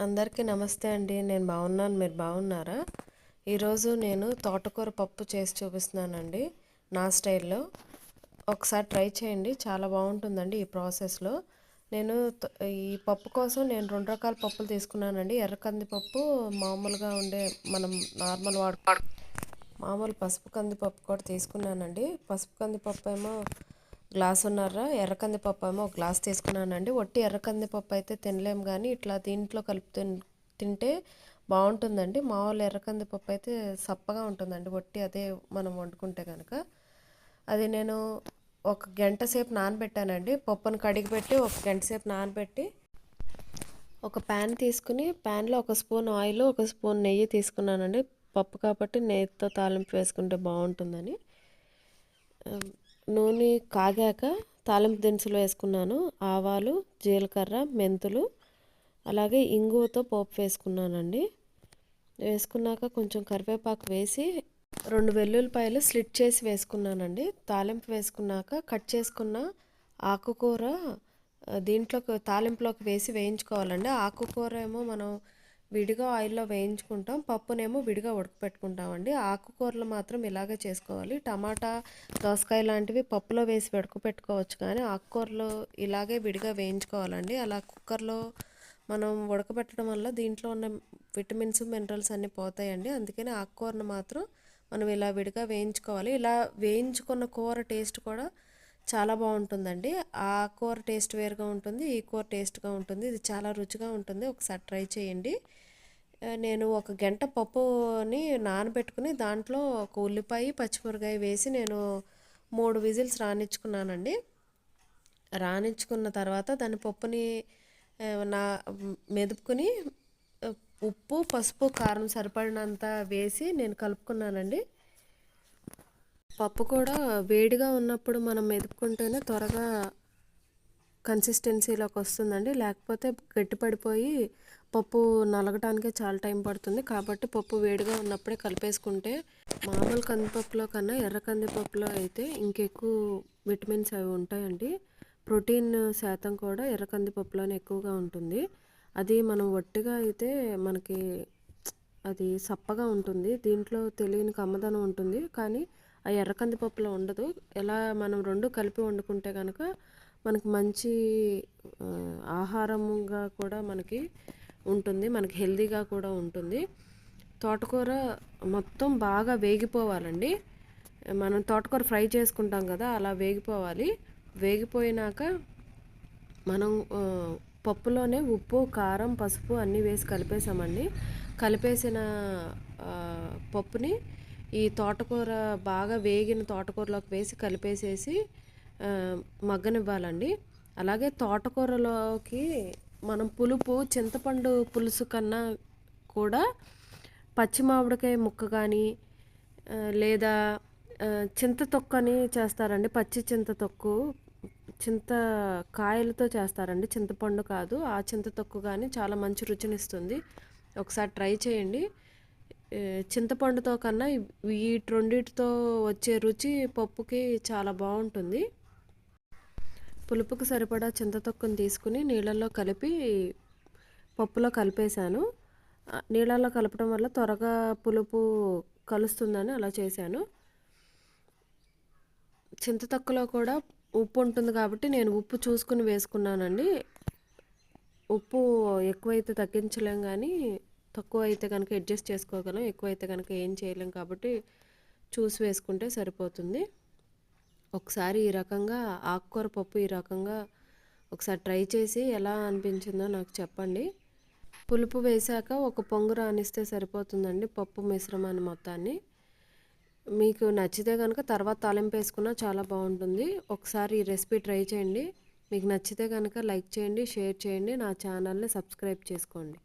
అందరికీ నమస్తే అండి. నేను బాగున్నాను. మీరు బాగున్నారా? ఈరోజు నేను తోటకూర పప్పు చేసి చూపిస్తున్నానండి. నా స్టైల్లో. ఒకసారి ట్రై చేయండి. చాలా బాగుంటుందండి ఈ ప్రాసెస్లో. నేను ఈ పప్పు కోసం నేను రెండు రకాల పప్పులు తీసుకున్నానండి. ఎర్ర కందిపప్పు మామూలుగా ఉండే మనం నార్మల్ వాడు మామూలు పసుపు కందిపప్పు కూడా తీసుకున్నానండి. పసుపు కందిపప్పు ఏమో గ్లాసున్నర ఎర్ర కందిపప్పు ఏమో ఒక గ్లాస్ తీసుకున్నానండి. ఒట్టి ఎర్ర కందిపప్పు అయితే తినలేం కానీ ఇట్లా దీంట్లో కలిపి తింటే బాగుంటుందండి. మామూలు ఎర్ర కందిపప్పు అయితే సప్పగా ఉంటుందండి. ఒట్టి అదే మనం వండుకుంటే కనుక అది నేను ఒక గంట సేపు నానబెట్టానండి. పప్పును కడిగి పెట్టి ఒక గంట సేపు నానబెట్టి ఒక ప్యాన్ తీసుకుని ప్యాన్లో ఒక స్పూన్ ఆయిల్ ఒక స్పూన్ నెయ్యి తీసుకున్నానండి. పప్పు కాబట్టి నెయ్యితో తాలింపు వేసుకుంటే బాగుంటుందని. నూనె కాగాక తాలింపు దినుసులు వేసుకున్నాను. ఆవాలు జీలకర్ర మెంతులు అలాగే ఇంగువతో పోపు వేసుకున్నానండి. వేసుకున్నాక కొంచెం కరివేపాకు వేసి రెండు వెల్లుల్లిపాయలు స్లిట్ చేసి వేసుకున్నానండి. తాలింపు వేసుకున్నాక కట్ చేసుకున్న ఆకుకూర దీంట్లోకి తాలింపులోకి వేసి వేయించుకోవాలండి. ఆకుకూర ఏమో మనం విడిగా ఆయిల్లో వేయించుకుంటాం. పప్పునేమో విడిగా ఉడకపెట్టుకుంటామండి. ఆకుకూరలు మాత్రం ఇలాగే చేసుకోవాలి. టమాటా దోసకాయ లాంటివి పప్పులో వేసి ఉడకపెట్టుకోవచ్చు కానీ ఆకుకూరలు ఇలాగే విడిగా వేయించుకోవాలండి. అలా కుక్కర్లో మనం ఉడకబెట్టడం వల్ల దీంట్లో ఉన్న విటమిన్స్ మినరల్స్ అన్నీ పోతాయండి. అందుకని ఆకుకూరను మాత్రం మనం ఇలా విడిగా వేయించుకోవాలి. ఇలా వేయించుకున్న కూర టేస్ట్ కూడా చాలా బాగుంటుందండి. ఆ కూర టేస్ట్ వేరుగా ఉంటుంది ఈ కూర టేస్ట్గా ఉంటుంది. ఇది చాలా రుచిగా ఉంటుంది. ఒకసారి ట్రై చేయండి. నేను ఒక గంట పప్పుని నానబెట్టుకుని దాంట్లో ఒక ఉల్లిపాయ పచ్చిమిరకాయ వేసి నేను మూడు విజిల్స్ రానిచ్చుకున్నానండి రానిచ్చుకున్న తర్వాత దాని పప్పుని నా మెదుపుకుని ఉప్పు పసుపు కారం సరిపడినంత వేసి నేను కలుపుకున్నానండి. పప్పు కూడా వేడిగా ఉన్నప్పుడు మనం మెదుపుకుంటేనే త్వరగా కన్సిస్టెన్సీలోకి వస్తుందండి. లేకపోతే గట్టిపడిపోయి పప్పు నలగటానికే చాలా టైం పడుతుంది. కాబట్టి పప్పు వేడిగా ఉన్నప్పుడే కలిపేసుకుంటే మామూలు కందిపప్పులో కన్నా ఎర్ర కందిపప్పులో అయితే ఇంకెక్కువ విటమిన్స్ అవి ఉంటాయండి. ప్రోటీన్ శాతం కూడా ఎర్ర కందిపప్పులోనే ఎక్కువగా ఉంటుంది. అది మనం ఒట్టిగా అయితే మనకి అది సప్పగా ఉంటుంది. దీంట్లో తెలియని కమ్మదనం ఉంటుంది. కానీ ఆ ఎర్ర కందిపప్పులో ఉండదు. ఎలా మనం రెండు కలిపి వండుకుంటే కనుక మనకు మంచి ఆహారంగా కూడా మనకి ఉంటుంది. మనకి హెల్తీగా కూడా ఉంటుంది. తోటకూర మొత్తం బాగా వేగిపోవాలండి. మనం తోటకూర ఫ్రై చేసుకుంటాం కదా అలా వేగిపోవాలి. వేగిపోయినాక మనం పప్పులోనే ఉప్పు కారం పసుపు అన్నీ వేసి కలిపేసామండి. కలిపేసిన పప్పుని ఈ తోటకూర బాగా వేగిన తోటకూరలోకి వేసి కలిపేసేసి మగ్గనివ్వాలండి. అలాగే తోటకూరలోకి మనం పులుపు చింతపండు పులుసు కన్నా కూడా పచ్చి మామిడికాయ ముక్క కానీ లేదా చింత తొక్కని చేస్తారండి. పచ్చి చింత తొక్కు చింత కాయలతో చేస్తారండి. చింతపండు కాదు ఆ చింత తొక్కు కానీ చాలా మంచి రుచినిస్తుంది. ఒకసారి ట్రై చేయండి. చింతపండుతో కన్నా వీటి రెండిటితో వచ్చే రుచి పప్పుకి చాలా బాగుంటుంది. పులుపుకి సరిపడా చింతతొక్కుని తీసుకుని నీళ్ళల్లో కలిపి పప్పులో కలిపేశాను. నీళ్ళల్లో కలపడం వల్ల త్వరగా పులుపు కలుస్తుందని అలా చేశాను. చింతతొక్కలో కూడా ఉప్పు ఉంటుంది కాబట్టి నేను ఉప్పు చూసుకుని వేసుకున్నానండి. ఉప్పు ఎక్కువైతే తగ్గించలేం కానీ తక్కువ అయితే కనుక అడ్జస్ట్ చేసుకోగలం ఎక్కువ అయితే కనుక ఏం చేయలేం కాబట్టి చూసి వేసుకుంటే సరిపోతుంది. ఒకసారి ఈ రకంగా ఆకుకూర పప్పు ఈ రకంగా ఒకసారి ట్రై చేసి ఎలా అనిపించిందో నాకు చెప్పండి. పులుపు వేశాక ఒక పొంగు రానిస్తే సరిపోతుందండి పప్పు మిశ్రమాన్ని మొత్తాన్ని. మీకు నచ్చితే కనుక తర్వాత తాలింపు వేసుకున్నా చాలా బాగుంటుంది. ఒకసారి ఈ రెసిపీ ట్రై చేయండి. మీకు నచ్చితే కనుక లైక్ చేయండి షేర్ చేయండి నా ఛానల్ని సబ్స్క్రైబ్ చేసుకోండి.